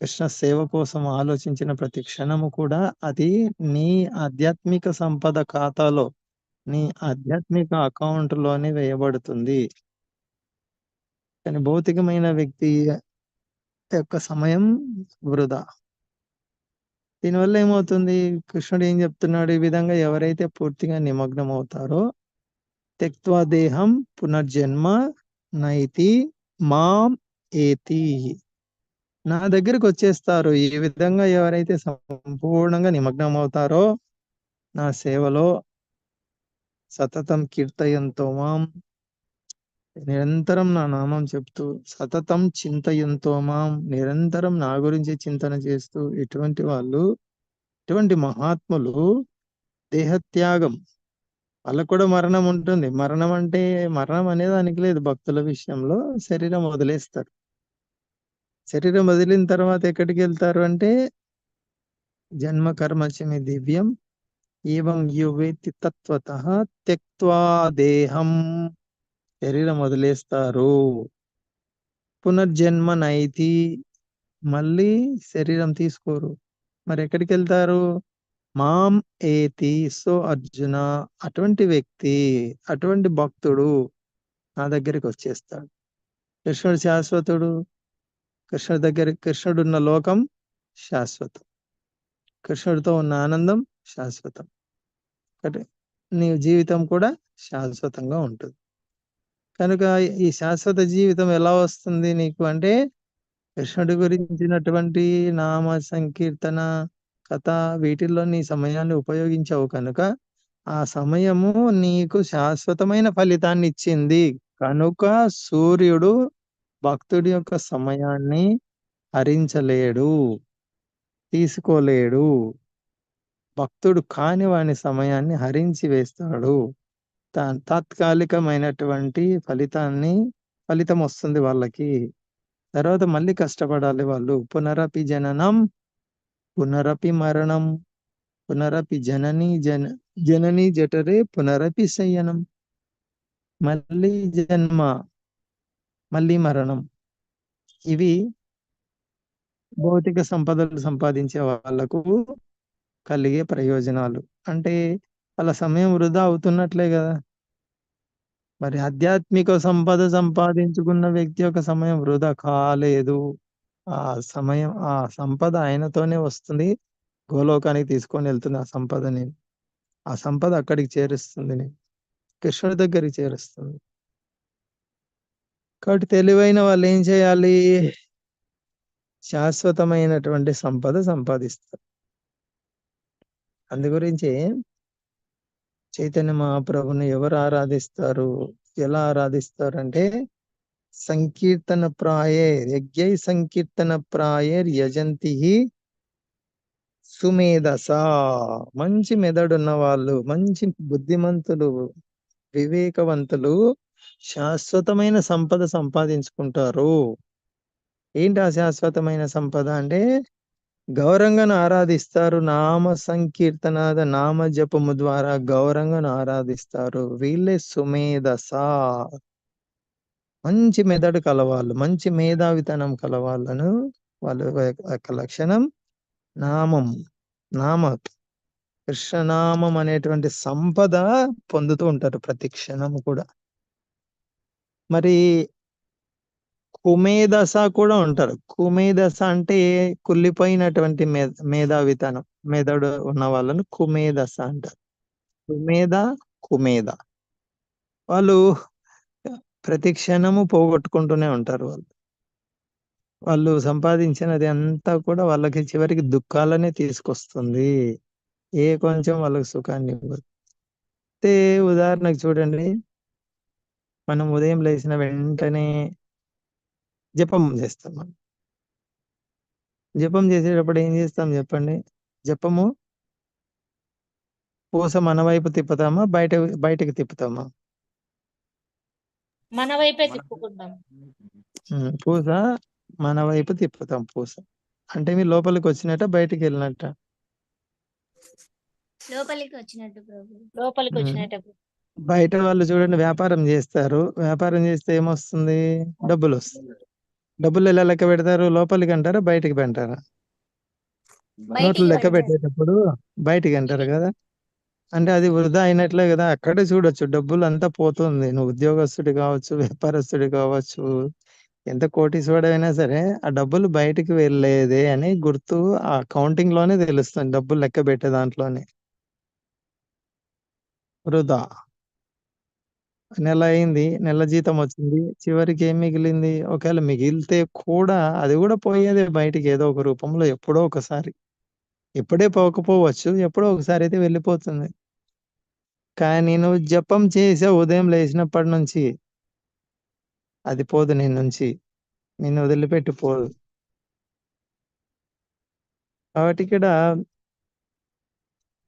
కృష్ణ సేవ కోసం ఆలోచించిన ప్రతి క్షణము కూడా అది నీ ఆధ్యాత్మిక సంపద ఖాతాలో నీ ఆధ్యాత్మిక అకౌంట్లోనే వేయబడుతుంది. కానీ భౌతికమైన వ్యక్తి యొక్క సమయం వృధా. దీనివల్ల ఏమవుతుంది? కృష్ణుడు ఏం చెప్తున్నాడు? ఈ విధంగా ఎవరైతే పూర్తిగా నిమగ్నం అవుతారో తెక్వా దేహం పునర్జన్మ నైతి మాం ఏతి. నా దగ్గరికి వచ్చేస్తారు. ఈ విధంగా ఎవరైతే సంపూర్ణంగా నిమగ్నం అవుతారో నా సేవలో సతతం కీర్తయంతో మాం. నిరంతరం నా నామం చెప్తూ సతతం చింతయంతో మాం. నిరంతరం నా గురించి చింతన చేస్తూ ఇటువంటి వాళ్ళు ఇటువంటి మహాత్ములు దేహత్యాగం వాళ్ళకు కూడా మరణం ఉంటుంది. మరణం అంటే మరణం అనేది దానికి లేదు. భక్తుల విషయంలో శరీరం వదిలేస్తారు. శరీరం వదిలిన తర్వాత ఎక్కడికి వెళ్తారు అంటే జన్మ కర్మచమి దివ్యం ఏవం యువేతి తత్వత త్యక్వా దేహం. శరీరం వదిలేస్తారు. పునర్జన్మ నైతి. మళ్ళీ శరీరం తీసుకోరు. మరి ఎక్కడికి వెళ్తారు? మాం ఏతి సో అర్జున. అటువంటి వ్యక్తి అటువంటి భక్తుడు నా దగ్గరికి వచ్చేస్తాడు. కృష్ణుడు శాశ్వతుడు. కృష్ణుడి దగ్గర కృష్ణుడు ఉన్న లోకం శాశ్వతం. కృష్ణుడితో ఉన్న ఆనందం శాశ్వతం. అంటే నీ జీవితం కూడా శాశ్వతంగా ఉంటుంది. కనుక ఈ శాశ్వత జీవితం ఎలా వస్తుంది నీకు అంటే కృష్ణుడి గురించినటువంటి నామ సంకీర్తన కథ వీటిల్లో నీ సమయాన్ని ఉపయోగించావు కనుక ఆ సమయము నీకు శాశ్వతమైన ఫలితాన్ని ఇచ్చింది కనుక సూర్యుడు భక్తుడి యొక్క సమయాన్ని హరించలేడు తీసుకోలేడు. భక్తుడు కాని వాని సమయాన్ని హరించి వేస్తాడు. తాత్కాలికమైనటువంటి ఫలితాన్ని ఫలితం వస్తుంది వాళ్ళకి. తర్వాత మళ్ళీ కష్టపడాలి వాళ్ళు. పునరపి జననం పునరపి మరణం పునరపి జనని జన జనని జఠరే పునరపి శయనం. మళ్ళీ జన్మ. మళ్ళీ మరణం. ఇవి భౌతిక సంపదలు సంపాదించే వాళ్ళకు కలిగే ప్రయోజనాలు. అంటే వాళ్ళ సమయం వృధా అవుతున్నట్లే కదా. మరి ఆధ్యాత్మిక సంపద సంపాదించుకున్న వ్యక్తి యొక్క సమయం వృధా కాలేదు. ఆ సమయం ఆ సంపద ఆయనతోనే వస్తుంది. గోలోకానికి తీసుకొని వెళ్తుంది ఆ సంపదని. ఆ సంపద అక్కడికి చేరుస్తుంది. కృష్ణుడి దగ్గరికి చేరుస్తుంది. కాబట్టి తెలివైన వాళ్ళు ఏం చేయాలి? శాశ్వతమైనటువంటి సంపద సంపాదిస్తారు. అందు గురించి చైతన్య మహాప్రభుని ఎవరు ఆరాధిస్తారు? ఎలా ఆరాధిస్తారు అంటే సంకీర్తన ప్రాయేర్ యజ్ఞై సంకీర్తన ప్రాయేర్ యజంతి సుమేధస. మంచి మెదడున్న వాళ్ళు మంచి బుద్ధిమంతులు వివేకవంతులు శాశ్వతమైన సంపద సంపాదించుకుంటారు. ఏంటి ఆ శాశ్వతమైన సంపద? అంటే గౌరంగను ఆరాధిస్తారు. నామ సంకీర్తనాద నామ జపము ద్వారా గౌరంగను ఆరాధిస్తారు. వీళ్ళే సుమేధస. మంచి మెదడు కలవాళ్ళు మంచి మేధావితనం కలవాళ్ళను వాళ్ళ యొక్క లక్షణం నామం నామ కృష్ణనామం అనేటువంటి సంపద పొందుతూ ఉంటారు ప్రతి క్షణం కూడా. మరి కుమేదశ కూడా ఉంటారు. కుమేదశ అంటే కుళ్ళిపోయినటువంటి మే మేధావితనం మెదడు ఉన్న వాళ్ళను కుమేదశ అంటారు. కుమేద కుమేద. వాళ్ళు ప్రతి క్షణము పోగొట్టుకుంటూనే ఉంటారు వాళ్ళు. వాళ్ళు సంపాదించినది అంతా కూడా వాళ్ళకి చివరికి దుఃఖాలనే తీసుకొస్తుంది. ఏ కొంచెం వాళ్ళకి సుఖాన్ని ఇవ్వదు. అయితే ఉదాహరణకు చూడండి. మనం ఉదయం లేచిన వెంటనే జపం చేస్తాం మనం. జపం చేసేటప్పుడు ఏం చేస్తాం చెప్పండి? జపము పూస మన వైపు తిప్పుతామా? బయట బయటకు తిప్పుతామా? మన వైపే తిప్పుకుంటాం. పూస మన వైపు తిప్పుతాం పూస. అంటే మీ లోపలికి వచ్చినట్ట బయటికి వెళ్ళినట్ట? లోపలికి వచ్చినట్టు లోపలికి వచ్చినట్టు బయట వాళ్ళు చూడండి వ్యాపారం చేస్తారు. వ్యాపారం చేస్తే ఏమొస్తుంది? డబ్బులు వస్తుంది డబ్బులు ఎలా లెక్క పెడతారు? లోపలికి అంటారా? బయటికి పెంటారా నోట్లు లెక్క. పెట్టేటప్పుడు బయటికి అంటారు కదా? అంటే అది వృధా అయినట్లే కదా. అక్కడే చూడొచ్చు. డబ్బులు అంతా పోతుంది. నువ్వు ఉద్యోగస్తుడి కావచ్చు వ్యాపారస్తుడి కావచ్చు ఎంత కోటీశ్వరుడైనా సరే ఆ డబ్బులు బయటికి వెళ్ళేదే అని గుర్తు ఆ కౌంటింగ్లోనే తెలుస్తుంది. డబ్బులు లెక్క పెట్టే దాంట్లోనే. వృధా. నెల అయింది నెల జీతం వచ్చింది చివరికి ఏం మిగిలింది? ఒకవేళ మిగిలితే కూడా అది కూడా పోయేదే బయటికి ఏదో ఒక రూపంలో ఎప్పుడో ఒకసారి. ఎప్పుడే పోకపోవచ్చు ఎప్పుడో ఒకసారి అయితే వెళ్ళిపోతుంది. కానీ నువ్వు జపం చేసే ఉదయం లేచినప్పటి నుంచి అది పోదు నీ నుంచి. నిన్ను వదిలిపెట్టి పోదు. కాబట్టి ఇక్కడ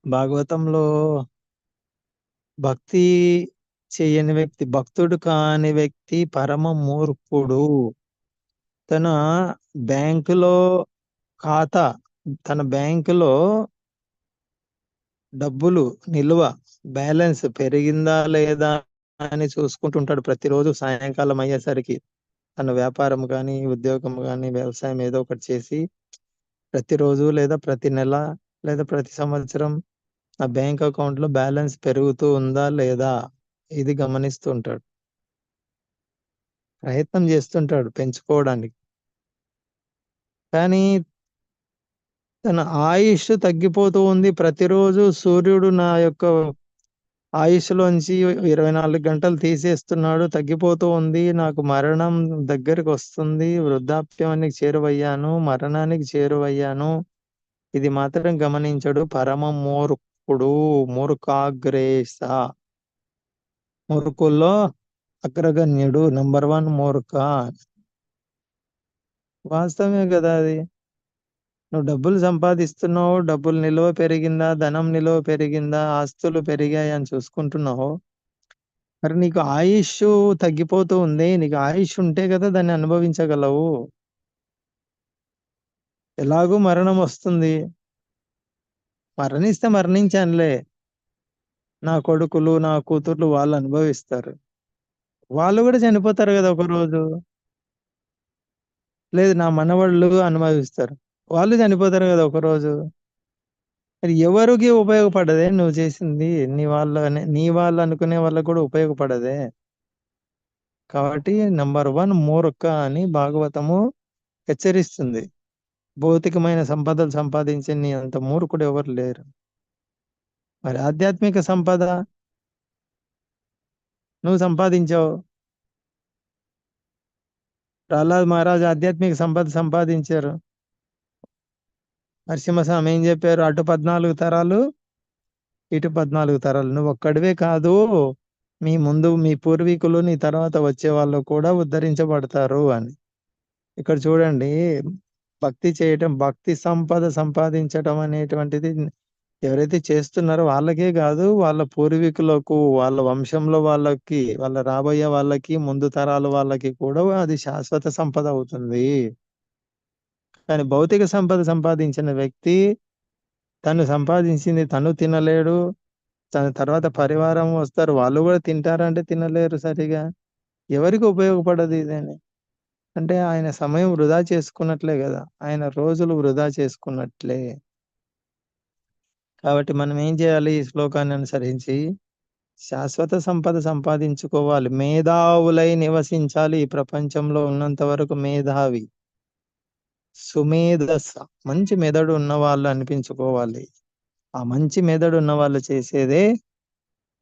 భాగవతంలో భక్తి చేయని వ్యక్తి భక్తుడు కాని వ్యక్తి పరమ మూర్ఖుడు. తన బ్యాంకులో ఖాతా తన బ్యాంకులో డబ్బులు నిల్వ బ్యాలెన్స్ పెరిగిందా లేదా అని చూసుకుంటుంటాడు ప్రతిరోజు సాయంకాలం అయ్యేసరికి. తన వ్యాపారం కానీ ఉద్యోగం కానీ వ్యవసాయం ఏదో ఒకటి చేసి ప్రతిరోజు లేదా ప్రతి నెల లేదా ప్రతి సంవత్సరం ఆ బ్యాంక్ అకౌంట్లో బ్యాలెన్స్ పెరుగుతూ ఉందా లేదా? ఇది గమనిస్తూ ఉంటాడు ప్రయత్నం చేస్తుంటాడు పెంచుకోవడానికి. కానీ తన ఆయుష్ తగ్గిపోతూ ఉంది. ప్రతిరోజు సూర్యుడు నా యొక్క ఆయుష్లోంచి ఇరవై నాలుగు గంటలు తీసేస్తున్నాడు. తగ్గిపోతూ ఉంది. నాకు మరణం దగ్గరికి వస్తుంది. వృద్ధాప్యానికి చేరువయ్యాను. మరణానికి చేరువయ్యాను. ఇది మాత్రం గమనించడు. పరమ మూర్ఖుడు. మూర్ఖాగ్రేస. మూర్ఖుల్లో అగ్రగణ్యుడు నంబర్ వన్ మూర్ఖ. వాస్తవమే కదా అది. నువ్వు డబ్బులు సంపాదిస్తున్నావు డబ్బులు నిల్వ పెరిగిందా ధనం నిల్వ పెరిగిందా ఆస్తులు పెరిగాయి అని చూసుకుంటున్నావు. మరి నీకు ఆయుష్ తగ్గిపోతూ ఉంది నీకు ఆయుష్ ఉంటే కదా దాన్ని అనుభవించగలవు. ఎలాగూ మరణం వస్తుంది. మరణిస్తే మరణించానులే. నా కొడుకులు నా కూతుర్లు వాళ్ళు అనుభవిస్తారు. వాళ్ళు కూడా చనిపోతారు కదా ఒక రోజు. లేదు నా మనవాళ్ళు అనుభవిస్తారు. వాళ్ళు చనిపోతారు కదా ఒకరోజు మరి ఎవరికి ఉపయోగపడదే నువ్వు చేసింది? నీ వాళ్ళ నీ వాళ్ళు అనుకునే వాళ్ళకు కూడా ఉపయోగపడదే. కాబట్టి నంబర్ వన్ మూర్ఖ అని భాగవతము హెచ్చరిస్తుంది. భౌతికమైన సంపదలు సంపాదించే నీ అంత మూర్ఖుడు ఎవరు లేరు. మరి ఆధ్యాత్మిక సంపద నువ్వు సంపాదించావు. ప్రహ్లాద్ మహారాజు ఆధ్యాత్మిక సంపద సంపాదించారు. నరసింహస్వామి ఏం చెప్పారు? అటు పద్నాలుగు తరాలు ఇటు పద్నాలుగు తరాలు. నువ్వు ఒక్కడివే కాదు మీ ముందు మీ పూర్వీకులు నీ తర్వాత వచ్చే వాళ్ళు కూడా ఉద్ధరించబడతారు అని. ఇక్కడ చూడండి భక్తి చేయటం భక్తి సంపద సంపాదించటం అనేటువంటిది ఎవరైతే చేస్తున్నారో వాళ్ళకే కాదు వాళ్ళ పూర్వీకులకు వాళ్ళ వంశంలో వాళ్ళకి వాళ్ళ రాబోయే వాళ్ళకి ముందు తరాల వాళ్ళకి కూడా అది శాశ్వత సంపద అవుతుంది. కానీ భౌతిక సంపద సంపాదించిన వ్యక్తి తను సంపాదించింది తను తినలేడు. తన తర్వాత పరివారం వస్తారు. వాళ్ళు కూడా తింటారంటే తినలేరు సరిగా. ఎవరికి ఉపయోగపడదు ఇదని. అంటే ఆయన సమయం వృధా చేసుకున్నట్లే కదా. ఆయన రోజులు వృధా చేసుకున్నట్లే. కాబట్టి మనం ఏం చేయాలి? ఈ శ్లోకాన్ని అనుసరించి శాశ్వత సంపద సంపాదించుకోవాలి. మేధావులై నివసించాలి ఈ ప్రపంచంలో ఉన్నంత వరకు మేధావి. సుమేధస్. మంచి మెదడు ఉన్న వాళ్ళు అనిపించుకోవాలి. ఆ మంచి మెదడు ఉన్న వాళ్ళు చేసేదే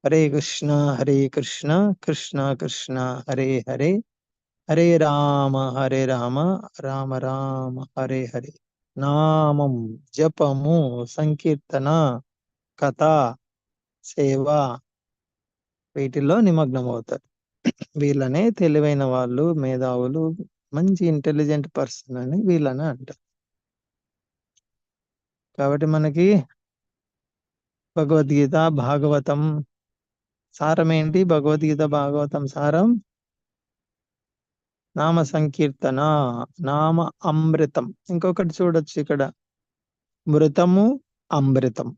హరే కృష్ణ హరే కృష్ణ కృష్ణ కృష్ణ హరే హరే. హరే రామ హరే రామ రామ రామ హరే హరే. నామం జపము సంకీర్తన కథ సేవ వీటిల్లో నిమగ్నం అవుతారు వీళ్ళనే తెలివైన వాళ్ళు మేధావులు మంచి ఇంటెలిజెంట్ పర్సన్ అని వీళ్ళని అంటారు. కాబట్టి మనకి భగవద్గీత భాగవతం సారం ఏంటి? భగవద్గీత భాగవతం సారం నామ సంకీర్తన నామ అమృతం. ఇంకొకటి చూడొచ్చు ఇక్కడ. మృతము అమృతం.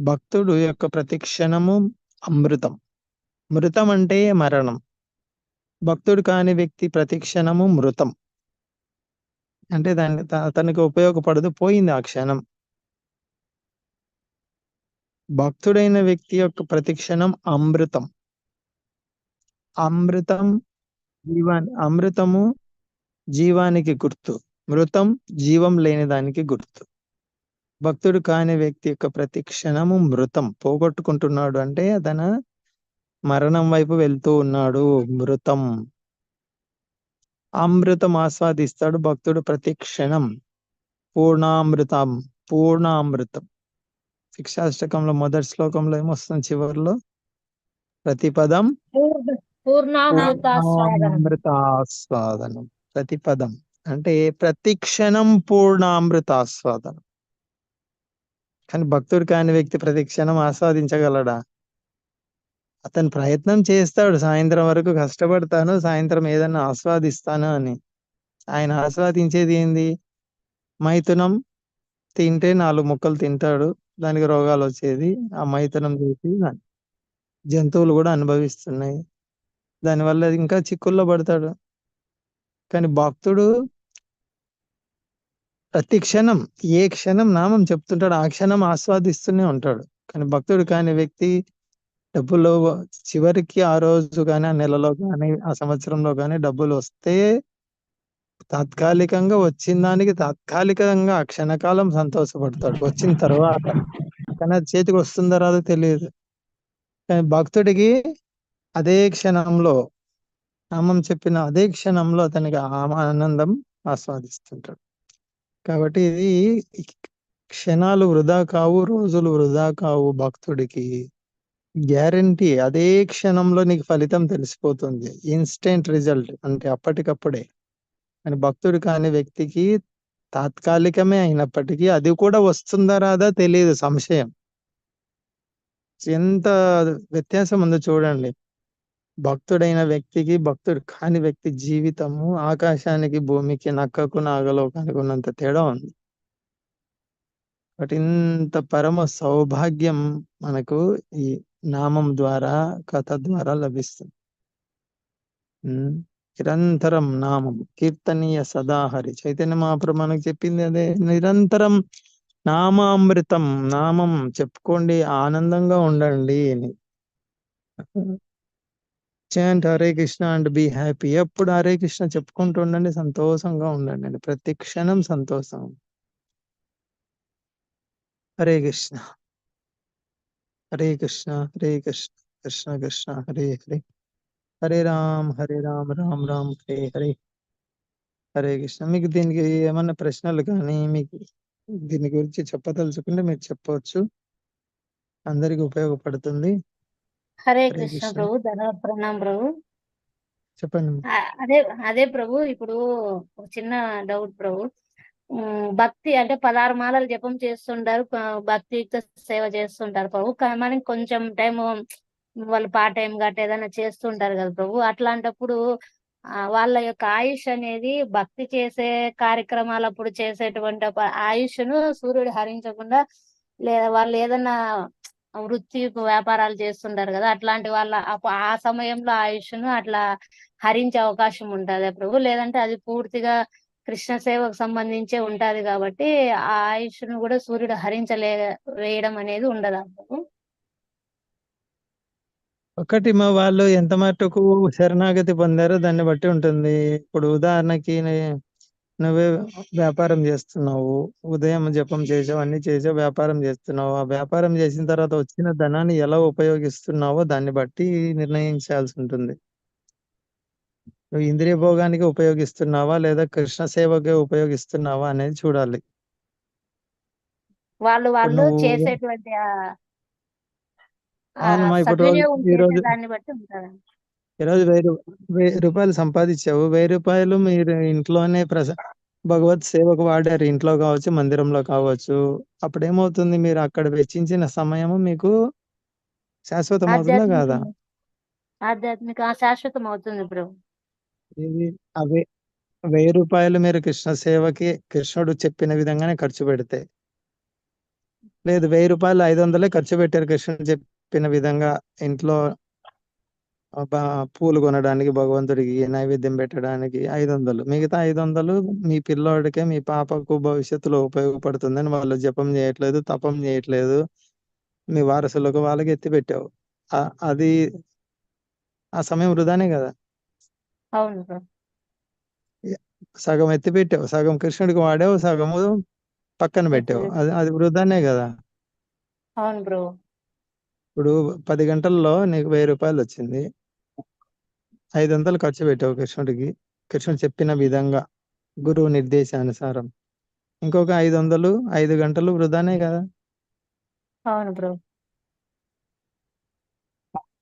భక్తుడు యొక్క ప్రతిక్షణము అమృతం. మృతం అంటే మరణం. భక్తుడు కాని వ్యక్తి ప్రతిక్షణము మృతం. అంటే దాన్ని త- అతనికి ఉపయోగపడదు పోయింది ఆ క్షణం. భక్తుడైన వ్యక్తి యొక్క ప్రతిక్షణం అమృతం. అమృతం జీవా అమృతము జీవానికి గుర్తు. మృతం జీవం లేని దానికి గుర్తు. భక్తుడు కాని వ్యక్తి యొక్క ప్రతి క్షణము మృతం. పోగొట్టుకుంటున్నాడు అంటే అతన మరణం వైపు వెళ్తూ ఉన్నాడు. మృతం. అమృతం ఆస్వాదిస్తాడు భక్తుడు ప్రతి క్షణం. పూర్ణామృతం పూర్ణామృతం. శిక్షాష్టకంలో మొదటి శ్లోకంలో ఏమొస్తుంది చివరిలో? ప్రతి పదం పూర్ణామృతాస్వాదనం. ప్రతి పదం అంటే ప్రతి క్షణం పూర్ణామృతాస్వాదనం. కానీ భక్తుడు కాని వ్యక్తి ప్రతి క్షణం ఆస్వాదించగలడా? అతను ప్రయత్నం చేస్తాడు. సాయంత్రం వరకు కష్టపడతాను సాయంత్రం ఏదన్నా ఆస్వాదిస్తాను అని. ఆయన ఆస్వాదించేది ఏంది? మైథునం తింటే నాలుగు ముక్కలు తింటాడు. దానికి రోగాలు వచ్చేది. ఆ మైథునం చేసి జంతువులు కూడా అనుభవిస్తున్నాయి. దానివల్ల ఇంకా చిక్కుల్లో పడతాడు. కానీ భక్తుడు ప్రతి క్షణం ఏ క్షణం నామం చెప్తుంటాడు ఆ క్షణం ఆస్వాదిస్తూనే ఉంటాడు. కానీ భక్తుడు కాని వ్యక్తి డబ్బులు చివరికి ఆ రోజు కానీ ఆ నెలలో కానీ ఆ సంవత్సరంలో కానీ డబ్బులు వస్తే తాత్కాలికంగా వచ్చిన దానికి తాత్కాలికంగా ఆ క్షణకాలం సంతోషపడతాడు. వచ్చిన తర్వాత. కానీ అది చేతికి వస్తుందో రాదో తెలియదు. కానీ భక్తుడికి అదే క్షణంలో నామం చెప్పిన అదే క్షణంలో అతనికి ఆ ఆనందం ఆస్వాదిస్తుంటాడు. కాబట్టి ఇది క్షణాలు వృధా కావు రోజులు వృధా కావు భక్తుడికి. గ్యారంటీ అదే క్షణంలో నీకు ఫలితం తెలిసిపోతుంది. ఇన్స్టెంట్ రిజల్ట్ అంటే అప్పటికప్పుడే. అని భక్తుడు కాని వ్యక్తికి తాత్కాలికమే అయినప్పటికీ అది కూడా వస్తుందా రాదా తెలియదు సంశయం. ఎంత వ్యత్యాసం ఉందో చూడండి. భక్తుడైన వ్యక్తికి భక్తుడు కాని వ్యక్తి జీవితము ఆకాశానికి భూమికి నక్కకు నాగలోకానికి ఉన్నంత తేడా ఉంది. కాబట్టి ఇంత పరమ సౌభాగ్యం మనకు ఈ నామం ద్వారా కథ ద్వారా లభిస్తుంది. నిరంతరం నామం కీర్తనీయ సదాహరి చైతన్య మహాప్రభు మనకు చెప్పింది అదే నిరంతరం నామామృతం నామం చెప్పుకోండి ఆనందంగా ఉండండి chant Hare Krishna and be happy. ఎప్పుడు హరే కృష్ణ చెప్పుకుంటూ ఉండండి సంతోషంగా ఉండండి. అండి ప్రతి క్షణం సంతోషం. హరే కృష్ణ. హరే కృష్ణ హరే కృష్ణ కృష్ణ కృష్ణ హరే హరే. హరే రామ్ హరే రామ్ రామ్ రామ్ హరే హరే. హరే కృష్ణ. మీకు దీనికి ఏమన్నా ప్రశ్నలు కానీ మీకు దీని గురించి చెప్పదలుచుకుంటే మీరు చెప్పవచ్చు. అందరికి ఉపయోగపడుతుంది. హరే కృష్ణ. ప్రభు ధన ప్రణాం ప్రభు. చెప్పండి అదే అదే ప్రభు ఇప్పుడు ఒక చిన్న డౌట్ ప్రభు. భక్తి అంటే పదహారు మాలలు జపం చేస్తుంటారు భక్తియుక్త సేవ చేస్తుంటారు ప్రభు. మనం కొంచెం టైం వాళ్ళు పార్ట్ టైం గట్ట ఏదైనా చేస్తుంటారు కదా ప్రభు. అట్లాంటప్పుడు వాళ్ళ యొక్క ఆయుష్ అనేది భక్తి చేసే కార్యక్రమాలప్పుడు చేసేటువంటి ఒక ఆయుష్ను సూర్యుడు హరించకుండా లేదా వాళ్ళు ఏదన్నా వృత్తి వ్యాపారాలు చేస్తుంటారు కదా అట్లాంటి వాళ్ళ ఆ సమయంలో ఆయుష్ను అట్లా హరించే అవకాశం ఉంటుంది ప్రభు లేదంటే అది పూర్తిగా కృష్ణ సేవకు సంబంధించే ఉంటది కాబట్టి ఆ ఆయుష్ను కూడా సూర్యుడు హరించలే వేయడం అనేది ఉండదు ప్రభు ఒకటి మా వాళ్ళు ఎంత మటుకు శరణాగతి పొందారో దాన్ని బట్టి ఉంటుంది. ఇప్పుడు ఉదాహరణకి నువ్వే వ్యాపారం చేస్తున్నావు ఉదయం జపం చేసావు అన్ని చేసావు వ్యాపారం చేస్తున్నావు. ఆ వ్యాపారం చేసిన తర్వాత వచ్చిన ధనాన్ని ఎలా ఉపయోగిస్తున్నావో దాన్ని బట్టి నిర్ణయించాల్సి ఉంటుంది. నువ్వు ఇంద్రియ భోగానికి ఉపయోగిస్తున్నావా లేదా కృష్ణ సేవకే ఉపయోగిస్తున్నావా అనేది చూడాలి. వాళ్ళు వాళ్ళు చేసేటువంటి ఇప్పుడు రోజు- సద్వినియోగం ఈ చేసే రోజు- దాన్ని బట్టి ఈరోజు వెయ్యి వెయ్యి రూపాయలు సంపాదించావు. వెయ్యి రూపాయలు మీరు ఇంట్లోనే ప్రస భగవత్ సేవకు వాడారు. ఇంట్లో కావచ్చు మందిరంలో కావచ్చు. అప్పుడు ఏమవుతుంది మీరు అక్కడ వెచ్చించిన సమయము మీకు శాశ్వతం అవుతుందా కాదా? ఆధ్యాత్మిక శాశ్వతం అవుతుంది ఇది అవే వెయ్యి రూపాయలు మీరు కృష్ణ సేవకి కృష్ణుడు చెప్పిన విధంగానే ఖర్చు పెడితే. లేదు వెయ్యి రూపాయలు ఐదు వందలే ఖర్చు పెట్టారు కృష్ణుడు చెప్పిన విధంగా ఇంట్లో పూలు కొనడానికి భగవంతుడికి నైవేద్యం పెట్టడానికి ఐదు వందలు మిగతా ఐదు వందలు మీ పిల్లోడికే మీ పాపకు భవిష్యత్తులో ఉపయోగపడుతుందని వాళ్ళు జపం చేయట్లేదు తపం చేయట్లేదు. మీ వారసులకు వాళ్ళకి ఎత్తి పెట్టావు. అది ఆ సమయం వృధానే కదా. అవును సగం ఎత్తి పెట్టావు. సగం కృష్ణుడికి వాడావు సగము పక్కన పెట్టావు. అది అది వృధానే కదా. అవును బ్రో. ఇప్పుడు పది గంటల్లో నీకు వెయ్యి రూపాయలు వచ్చింది ఐదు వందలు ఖర్చు పెట్టావు కృష్ణుడికి. కృష్ణుడు చెప్పిన విధంగా గురువు నిర్దేశానుసారం. ఇంకొక ఐదు వందలు ఐదు గంటలు వృధానే కదా? అవును బ్రో.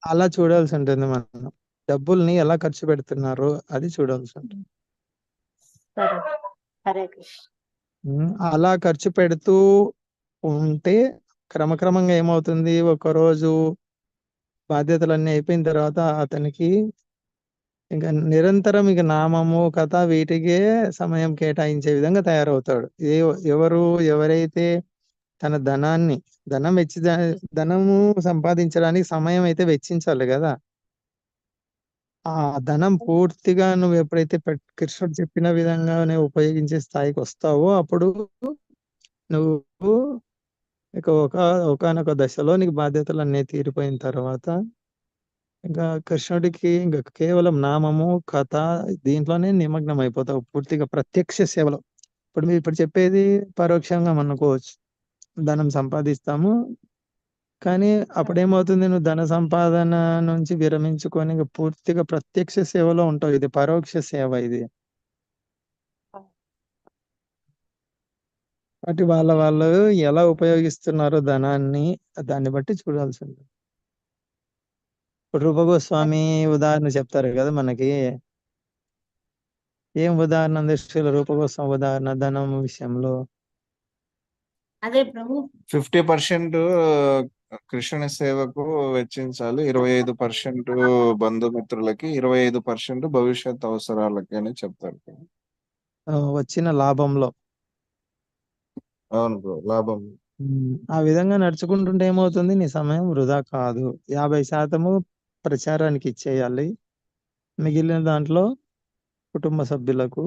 అలా చూడాల్సి ఉంటుంది మనం. డబ్బుల్ని ఎలా ఖర్చు పెడుతున్నారు అది చూడాల్సి ఉంటుంది. సరే. హరే కృష్ణ. ఉమ్, అలా ఖర్చు పెడుతూ ఉంటే క్రమక్రమంగా ఏమవుతుంది? ఒక రోజు బాధ్యతలన్నీ అయిపోయిన తర్వాత అతనికి ఇంకా నిరంతరం ఇక నామము కథ వీటికే సమయం కేటాయించే విధంగా తయారవుతాడు. ఏ ఎవరు ఎవరైతే తన ధనాన్ని ధనం వెచ్చి ధనము సంపాదించడానికి సమయం అయితే వెచ్చించాలి కదా. ఆ ధనం పూర్తిగా నువ్వు ఎప్పుడైతే పెట్- కృష్ణుడు చెప్పిన విధంగానే ఉపయోగించే స్థాయికి వస్తావో అప్పుడు నువ్వు ఇక ఒక ఒకనొక దశలో నీకు బాధ్యతలు అన్నీ తీరిపోయిన తర్వాత ఇంకా కృష్ణుడికి ఇంకా కేవలం నామము కథ దీంట్లోనే నిమగ్నం అయిపోతావు పూర్తిగా ప్రత్యక్ష సేవలో. ఇప్పుడు మీరు ఇప్పుడు చెప్పేది పరోక్షంగా అనుకోవచ్చు. ధనం సంపాదిస్తాము. కానీ అప్పుడేమవుతుంది? నువ్వు ధన సంపాదన నుంచి విరమించుకొని పూర్తిగా ప్రత్యక్ష సేవలో ఉంటావు. ఇది పరోక్ష సేవ ఇది. కాబట్టి వాళ్ళ వాళ్ళు ఎలా ఉపయోగిస్తున్నారో ధనాన్ని దాన్ని బట్టి చూడాల్సి ఉంటుంది రూపగోస్వామి ఉదాహరణ చెప్తారు కదా మనకి. ఏం ఉదాహరణ అందిస్తున్న రూపగోస్వామి ఉదాహరణ ధనం విషయంలో. అదే ప్రభు. ఫిఫ్టీ పర్సెంట్ కృష్ణుని సేవకు వెచ్చించాలి ఇరవై ఐదు పర్సెంట్ బంధుమిత్రులకి ఇరవై ఐదు పర్సెంట్ భవిష్యత్ అవసరాలకి అని చెప్తారు వచ్చిన లాభంలో. అవును బ్రో లాభం. ఆ విధంగా నడుచుకుంటుంటే ఏమవుతుంది? నీ సమయం వృధా కాదు. యాభై శాతము ప్రచారానికి ఇచ్చేయాలి మిగిలిన దాంట్లో కుటుంబ సభ్యులకు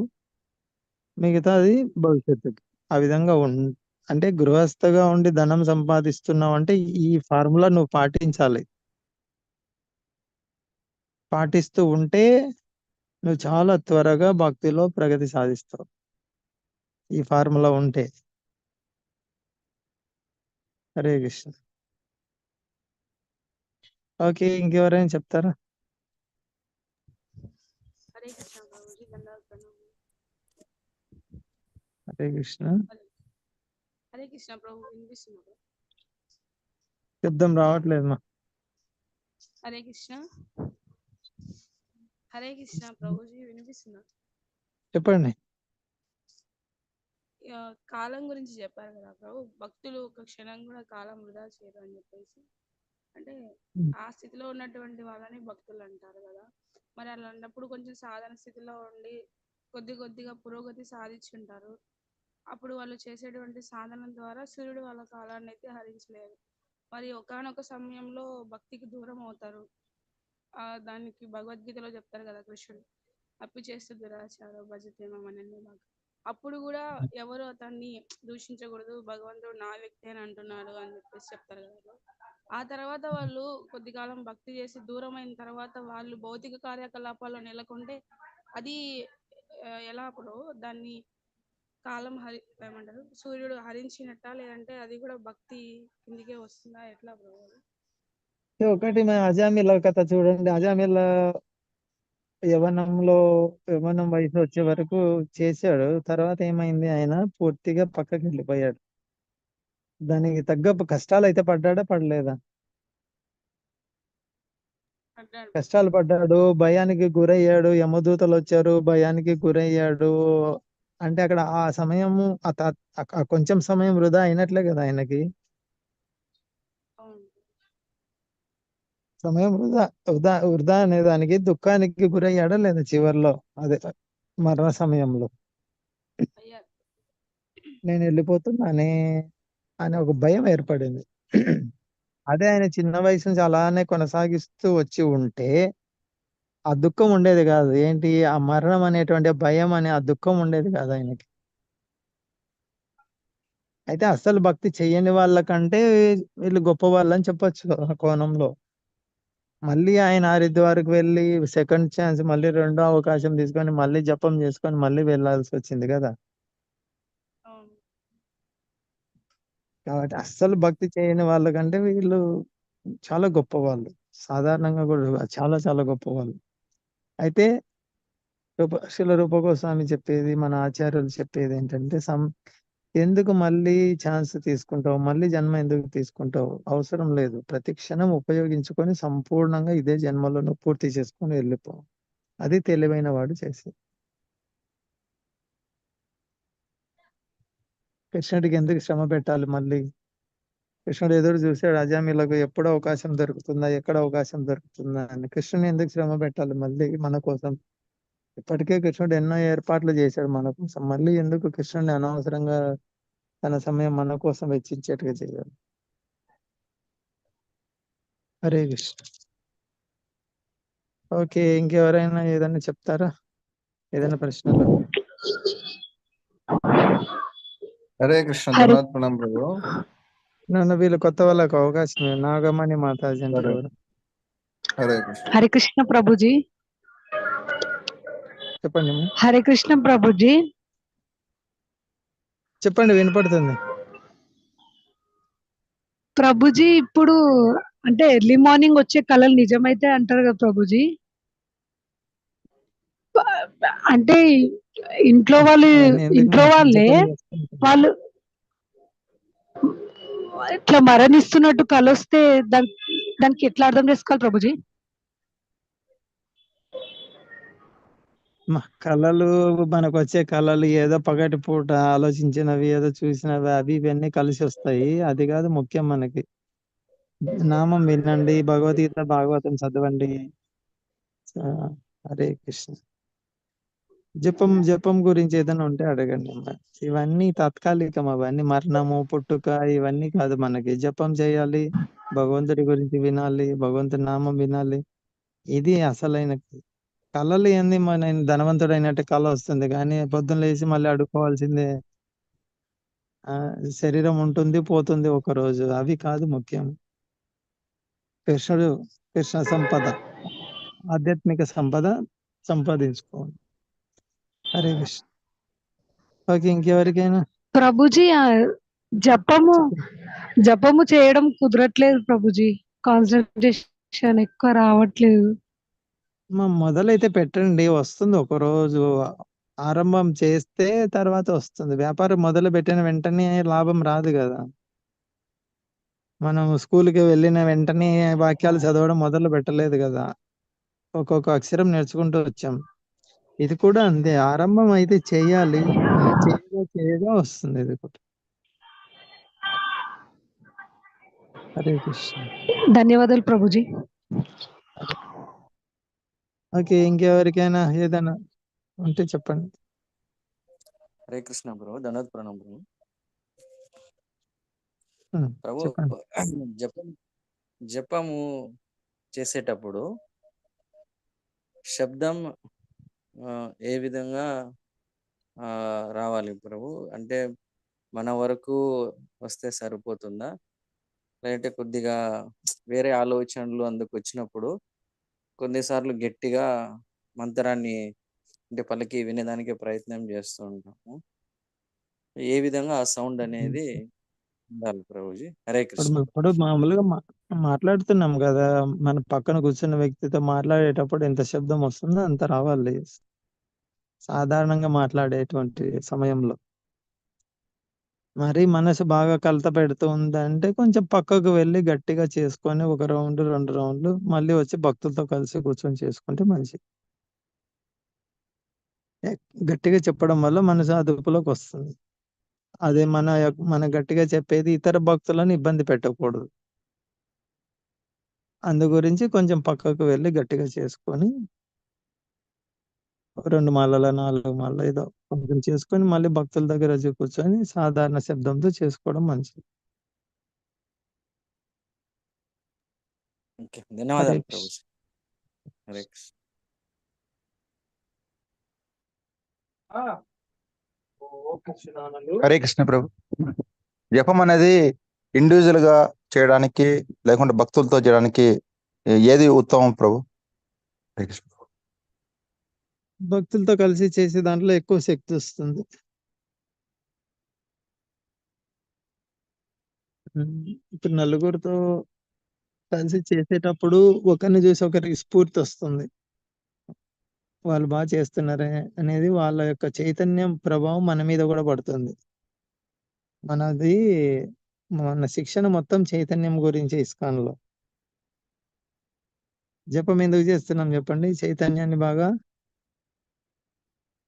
మిగతాది భవిష్యత్తుకి. ఆ విధంగా ఉం అంటే గృహస్థగా ఉండి ధనం సంపాదిస్తున్నావు అంటే ఈ ఫార్ములా నువ్వు పాటించాలి. పాటిస్తూ ఉంటే నువ్వు చాలా త్వరగా భక్తిలో ప్రగతి సాధిస్తావు. ఈ ఫార్ములా ఉంటే. హరే కృష్ణ. ఓకే ఇంకెవరైనా చెప్తారా హరే కృష్ణ హరే కృష్ణ హరే కృష్ణ ప్రభు వినిపిస్తున్నారు శబ్దం రావట్లేదు మా. హరే కృష్ణ హరే కృష్ణ ప్రభుజీ వినిపిస్తున్నారు చెప్పండి. కాలం గురించి చెప్పారు కదా ప్రభు. భక్తులు ఒక క్షణం కూడా కాలం వృధా చేయరు అని చెప్పేసి. అంటే. ఆ స్థితిలో ఉన్నటువంటి వాళ్ళని భక్తులు అంటారు కదా. మరి అలాంటప్పుడు కొంచెం సాధన స్థితిలో ఉండి కొద్ది కొద్దిగా పురోగతి సాధించుంటారు. అప్పుడు వాళ్ళు చేసేటువంటి సాధన ద్వారా సూర్యుడు వాళ్ళ కాలాన్ని అయితే హరించలేరు. మరి ఒకానొక సమయంలో భక్తికి దూరం అవుతారు. ఆ దానికి భగవద్గీతలో చెప్తారు కదా కృష్ణుడు అప్పు చేస్తూ దురాచారం భజతేమని అప్పుడు కూడా ఎవరు అతన్ని దూషించకూడదు భగవంతుడు నా వ్యక్తి అని అంటున్నాడు అని చెప్పేసి చెప్తారు కదా. ఆ తర్వాత వాళ్ళు కొద్ది కాలం భక్తి చేసి దూరం అయిన తర్వాత వాళ్ళు భౌతిక కార్యకలాపాల్లో నెలకొంటే అది ఎలా అప్పుడు దాన్ని కాలం హరి ఏమంటారు సూర్యుడు హరించినట్ట లేదంటే అది కూడా భక్తి కిందికే వస్తుందా? ఎట్లా బ్రో? ఒకటి మన అజామిల కథ చూడండి. అజామిల యవనంలో యవనం వయసు వచ్చే వరకు చేశాడు. తర్వాత ఏమైంది? ఆయన పూర్తిగా పక్కకి వెళ్ళిపోయాడు. దానికి తగ్గ కష్టాలు అయితే పడ్డాడా? పడలేదా? కష్టాలు పడ్డాడు భయానికి గురయ్యాడు యమదూతలు వచ్చారు భయానికి గురయ్యాడు. అంటే అక్కడ ఆ సమయము కొంచెం సమయం వృధా అయినట్లే కదా ఆయనకి. సమయం వృధా వృధా వృధా అనే దానికి దుఃఖానికి గురయ్యాడా లేదా చివర్లో? అదే మరణ సమయంలో. నేను వెళ్ళిపోతున్నానే. అనే ఒక భయం ఏర్పడింది. అదే ఆయన చిన్న వయసు నుంచి అలానే కొనసాగిస్తూ వచ్చి ఉంటే ఆ దుఃఖం ఉండేది కాదు. ఏంటి? ఆ మరణం అనేటువంటి భయం అనే ఆ దుఃఖం ఉండేది కాదు ఆయనకి. అయితే అసలు భక్తి చెయ్యని వాళ్ళకంటే వీళ్ళు గొప్ప వాళ్ళని చెప్పొచ్చు ఆ కోణంలో. మళ్ళీ ఆయన హరిద్వార్కి వెళ్ళి సెకండ్ ఛాన్స్ మళ్ళీ రెండో అవకాశం తీసుకొని మళ్ళీ జపం చేసుకొని మళ్ళీ వెళ్ళాల్సి వచ్చింది కదా అవును కాబట్టి అస్సలు భక్తి చేయని వాళ్ళకంటే వీళ్ళు చాలా గొప్పవాళ్ళు. సాధారణంగా కూడా చాలా చాలా గొప్పవాళ్ళు. అయితే రూప శిల రూపగోస్వామి చెప్పేది మన ఆచార్యులు చెప్పేది ఏంటంటే సం ఎందుకు మళ్ళీ ఛాన్స్ తీసుకుంటావు? మళ్ళీ జన్మ ఎందుకు తీసుకుంటావు? అవసరం లేదు. ప్రతి క్షణం ఉపయోగించుకొని సంపూర్ణంగా ఇదే జన్మలో పూర్తి చేసుకొని వెళ్ళిపో. అది తెలివైన వాడు చేసి కృష్ణుడికి ఎందుకు శ్రమ పెట్టాలి మళ్ళీ? కృష్ణుడు ఎదురు చూసాడు అజామిలకు ఎప్పుడు అవకాశం దొరుకుతుందా? ఎక్కడ అవకాశం దొరుకుతుందా అని. కృష్ణుని ఎందుకు శ్రమ పెట్టాలి మళ్ళీ మన కోసం? ఇప్పటికే కృష్ణుడు ఎన్నో ఏర్పాట్లు చేశాడు మన కోసం. మళ్ళీ ఎందుకు కృష్ణుడిని అనవసరంగా తన సమయం మన కోసం వెచ్చించేట్టుగా చేయాలి? హరే కృష్ణ. ఓకే ఇంకెవరైనా ఏదైనా చెప్తారా? ఏదైనా ప్రశ్నలు? హరే కృష్ణ ధన్యవాద ప్రణాం ప్రభు నన్ను వీళ్ళు కొత్త వాళ్ళకి అవకాశం. నాగమణి మాతాజీ అంటారు? హరే కృష్ణ. హరే కృష్ణ ప్రభుజీ. చెప్పండి. హరే కృష్ణ ప్రభుజీ. చెప్పండి వినపడుతుంది. ప్రభుజీ ఇప్పుడు అంటే ఎర్లీ మార్నింగ్ వచ్చే కళలు నిజమైతే అంటారు కదా ప్రభుజీ. అంటే ఇంట్లో వాళ్ళు ఇంట్లో వాళ్ళే. వాళ్ళు ఇట్లా మరణిస్తున్నట్టు కళ వస్తే దాని దానికి ఎట్లా అర్థం చేసుకోవాలి ప్రభుజీ? మా కళలు మనకు వచ్చే కళలు ఏదో పగటి పూట ఆలోచించినవి ఏదో చూసినవి అవి ఇవన్నీ కలిసి వస్తాయి. అది కాదు ముఖ్యం మనకి. నామం వినండి భగవద్గీత భాగవతం చదవండి. హరే కృష్ణ. జపం జపం గురించి ఏదైనా ఉంటే అడగండి అమ్మా. ఇవన్నీ తాత్కాలికం అవన్నీ మరణము పుట్టుక ఇవన్నీ కాదు మనకి. జపం చేయాలి భగవంతుడి గురించి వినాలి భగవంతుడి నామం వినాలి. ఇది అసలైన కళలు ఏంది మన ధనవంతుడైనట్టు కళ వస్తుంది. కానీ పొద్దున్న లేచి మళ్ళీ అడుక్కోవాల్సిందే ఆ శరీరం ఉంటుంది పోతుంది ఒక రోజు. అవి కాదు ముఖ్యం. కృష్ణుడు కృష్ణ సంపద ఆధ్యాత్మిక సంపద సంపాదించుకోవాలి. హరే కృష్ణ ఓకే ఇంకెవరికైనా? ప్రభుజీ జపము జపము చేయడం కుదరట్లేదు ప్రభుజీ. కాన్సన్ట్రేషన్ ఎక్కువ రావట్లేదు. మా మొదలైతే పెట్టండి. వస్తుంది ఒక రోజు. ఆరంభం చేస్తే తర్వాత వస్తుంది. వ్యాపారం మొదలు పెట్టిన వెంటనే లాభం రాదు కదా. మనం స్కూల్కి వెళ్ళిన వెంటనే వాక్యాలు చదవడం మొదలు పెట్టలేదు కదా. ఒక్కొక్క అక్షరం నేర్చుకుంటూ వచ్చాం. ఇది కూడా అంతే. ఆరంభం అయితే చేయాలి. చేయగా చేయగా వస్తుంది ఇది కూడా. హరే కృష్ణ. ధన్యవాదాలు ప్రభుజీ. ఓకే ఇంకెవరికైనా ఏదైనా ఉంటే చెప్పండి. హరే కృష్ణ ప్రభు ధన్యవాద ప్రణాం ప్రభు ఉమ్, ప్రభు జపం జపము చేసేటప్పుడు శబ్దం ఏ విధంగా ఆ, రావాలి ప్రభు? అంటే మన వరకు వస్తే సరిపోతుందా? లేదంటే కొద్దిగా వేరే ఆలోచనలు అందుకు వచ్చినప్పుడు కొన్నిసార్లు గట్టిగా మంత్రాన్ని అంటే పలికి వినేదానికి ప్రయత్నం చేస్తూ ఉంటాము. ఏ విధంగా ఆ సౌండ్ అనేది ఉండాలి ప్రభుజీ. హరే ఇప్పుడు కృష్ణ. ఇప్పుడు మామూలుగా మాట్లాడుతున్నాం కదా మన పక్కన కూర్చున్న వ్యక్తితో మాట్లాడేటప్పుడు ఎంత శబ్దం వస్తుందో అంత రావాలి. సాధారణంగా మాట్లాడేటువంటి సమయంలో. మరి మనసు బాగా కలత పెడుతూ ఉందంటే కొంచెం పక్కకు వెళ్ళి గట్టిగా చేసుకొని ఒక రౌండ్ రెండు రౌండ్లు మళ్ళీ వచ్చి భక్తులతో కలిసి కూర్చొని చేసుకుంటే మంచిది. గట్టిగా చెప్పడం వల్ల మనసు అదుపులోకి వస్తుంది. అదే మన మన గట్టిగా చెప్పేది ఇతర భక్తులను ఇబ్బంది పెట్టకూడదు. అందు గురించి కొంచెం పక్కకు వెళ్ళి గట్టిగా చేసుకొని రెండు మాలల నాలుగు మాలలు ఏదో కొంచెం చేసుకొని మళ్ళీ భక్తుల దగ్గర కూర్చొని సాధారణ శబ్దంతో చేసుకోవడం మంచిది. ధన్యవాదాలు హరే కృష్ణ ప్రభు. జపం అనేది ఇండివిజువల్గా చేయడానికి లేకుంటే భక్తులతో చేయడానికి ఏది ఉత్తమం ప్రభు? హరే కృష్ణ. భక్తులతో కలిసి చేసే దాంట్లో ఎక్కువ శక్తి వస్తుంది. ఇప్పుడు నలుగురితో కలిసి చేసేటప్పుడు ఒకరిని చూసి ఒకరికి స్ఫూర్తి వస్తుంది. వాళ్ళు బాగా చేస్తున్నారే అనేది వాళ్ళ యొక్క చైతన్యం ప్రభావం మన మీద కూడా పడుతుంది. మనది మన శిక్షణ మొత్తం చైతన్యం గురించి ఇస్కాన్లో. జపం ఎందుకు చేస్తున్నాం చెప్పండి? చైతన్యాన్ని బాగా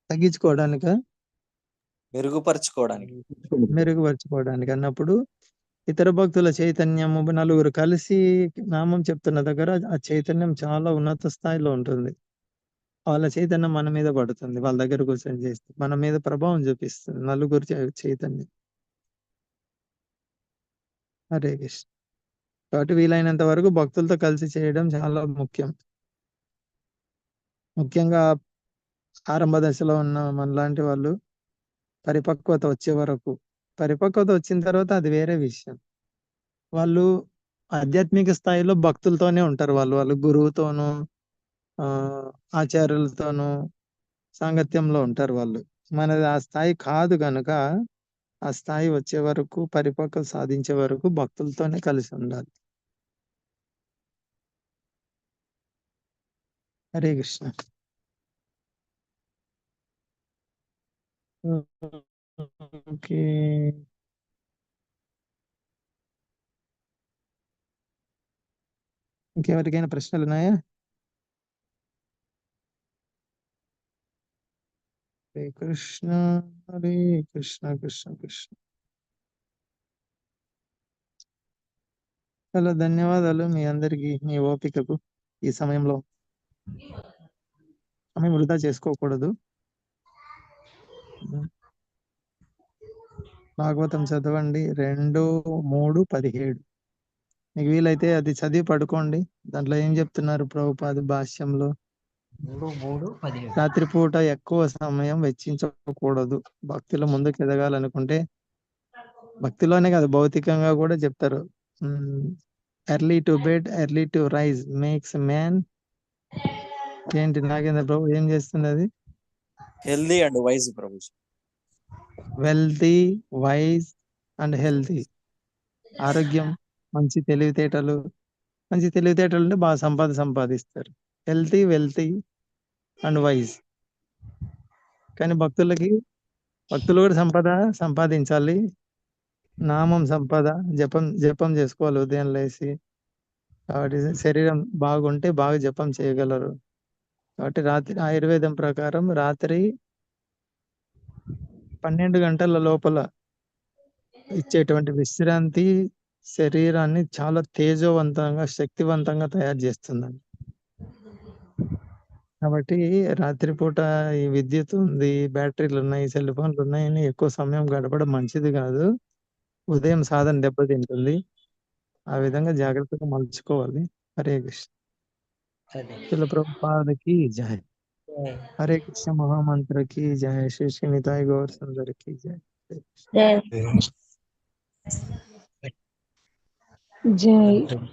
తగ్గించుకోవడానిక? మెరుగుపరచుకోవడానికి. మెరుగుపరుచుకోవడానికి అన్నప్పుడు ఇతర భక్తుల చైతన్యము నలుగురు కలిసి నామం చెప్తున్న దగ్గర ఆ చైతన్యం చాలా ఉన్నత స్థాయిలో ఉంటుంది. వాళ్ళ చైతన్యం మన మీద పడుతుంది. వాళ్ళ దగ్గర కూర్చొని చేస్తే మన మీద ప్రభావం చూపిస్తుంది. నలుగురు చై- చైతన్యం. హరే కృష్ణ. కాబట్టి వీలైనంత వరకు భక్తులతో కలిసి చేయడం చాలా ముఖ్యం. ముఖ్యంగా ఆరంభ దశలో ఉన్న మనలాంటి వాళ్ళు పరిపక్వత వచ్చే వరకు పరిపక్వత వచ్చిన తర్వాత అది వేరే విషయం. వాళ్ళు ఆధ్యాత్మిక స్థాయిలో భక్తులతోనే ఉంటారు వాళ్ళు. వాళ్ళు గురువుతోనూ ఆచార్యులతోనూ సాంగత్యంలో ఉంటారు వాళ్ళు. మనది ఆ స్థాయి కాదు కనుక ఆ స్థాయి వచ్చే వరకు పరిపక్వత సాధించే వరకు భక్తులతోనే కలిసి ఉండాలి. హరే కృష్ణ. ఓకే. ఇంకెవరికైనా ప్రశ్నలు ఉన్నాయా హరే కృష్ణ హరే కృష్ణ కృష్ణ కృష్ణ. చాలా ధన్యవాదాలు మీ అందరికి మీ ఓపికకు ఈ సమయంలో. సమయం వృధా చేసుకోకూడదు. భాగవతం చదవండి. రెండు మూడు పదిహేడు. మీకు వీలైతే అది చదివి పడుకోండి. దాంట్లో ఏం చెప్తున్నారు ప్రభుపాద భాష్యంలో? రాత్రిపూట ఎక్కువ సమయం వెచ్చించకూడదు. భక్తిలో ముందుకు ఎదగాలనుకుంటే భక్తిలోనే కాదు భౌతికంగా కూడా చెప్తారు. Early to bed early to rise makes man ఏంటి నాగేంద్ర ప్రభు ఏం చేస్తుంది అది? Healthy and wise Prabhu. Wealthy wise and healthy ఆరోగ్యం మంచి తెలివితేటలు. మంచి తెలివితేటలు ఉంటే బాగా సంపాద సంపాదిస్తారు. Healthy wealthy and wise. కానీ భక్తులకి భక్తులు కూడా సంపద సంపాదించాలి. నామం సంపద జపం జపం చేసుకోవాలి ఉదయం లేచి కాబట్టి శరీరం బాగుంటే బాగా జపం చేయగలరు. కాబట్టి రాత్రి ఆయుర్వేదం ప్రకారం రాత్రి పన్నెండు గంటల లోపల ఇచ్చేటువంటి విశ్రాంతి శరీరాన్ని చాలా తేజవంతంగా శక్తివంతంగా తయారు చేస్తుందండి. కాబట్టి రాత్రిపూట ఈ విద్యుత్ ఉంది బ్యాటరీలు ఉన్నాయి సెల్ ఫోన్లు ఉన్నాయని ఎక్కువ సమయం గడపడం మంచిది కాదు. ఉదయం సాధన దెబ్బతింటుంది. ఆ విధంగా జాగ్రత్తగా మలుచుకోవాలి. హరే కృష్ణ. శిల ప్రభుపాదకి జయ హరే కృష్ణ మహామంత్రకి జయ శ్రీ శ్రీ నితాయ్ గౌర్ సుందరికి జయ జయ జై.